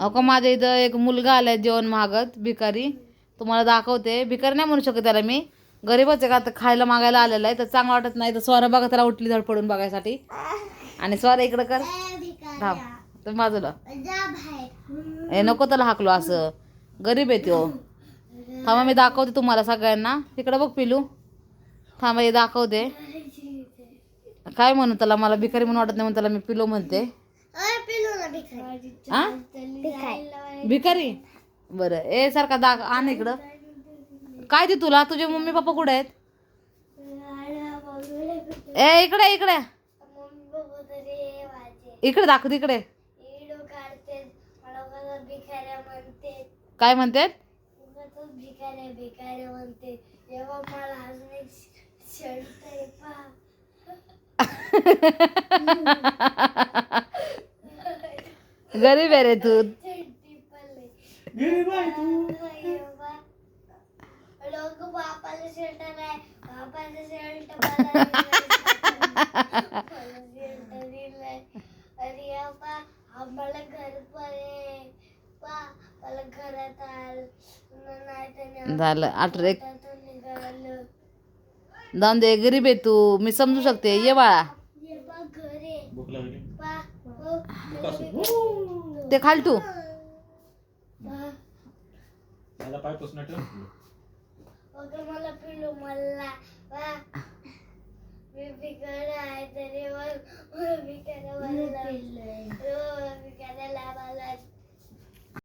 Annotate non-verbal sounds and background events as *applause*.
अहो माझ्या इथं एक मुलगा आलाय जेवण मागत भिकारी. तुम्हाला दाखवते. भिकारी नाही म्हणू शकत त्याला मी. गरीबच आहे का? तर खायला मागायला आलेला आहे. तर चांगलं वाटत नाही. तर स्वरा बघा त्याला उठली धड पडून बघायसाठी. आणि स्वरा इकडं कर. थांब. तुम्ही बाजूला. ए नको त्याला हाकलो असं. गरीब आहे तो. थांबा मी दाखवते तुम्हाला सगळ्यांना. तिकडं बघ पिलू. थांबा हे दाखवते. काय म्हणू त्याला? मला भिकारी म्हणून वाटत नाही म्हणून त्याला मी पिलो म्हणते. भिकारी. बरं ए सारखा दाख आण इकडं. काय ते तुला? तुझे मम्मी पप्पा कुठे आहेत? ए इकडे इकडे. इकडे दाखव इकडे काय म्हणतात *laughs* भिकाऱ्या भिकाऱ्या म्हणते जेव्हा मला अजून एक शर्ट आहे पहा गरीब आहे रे तू. आहे झालं. निघालं जाऊन दे गरीब आहे तू. मी समजू शकते. ये बाळा. ते खाल तू. पा मला पाय पुसणं ठेव. मला पिलू मला.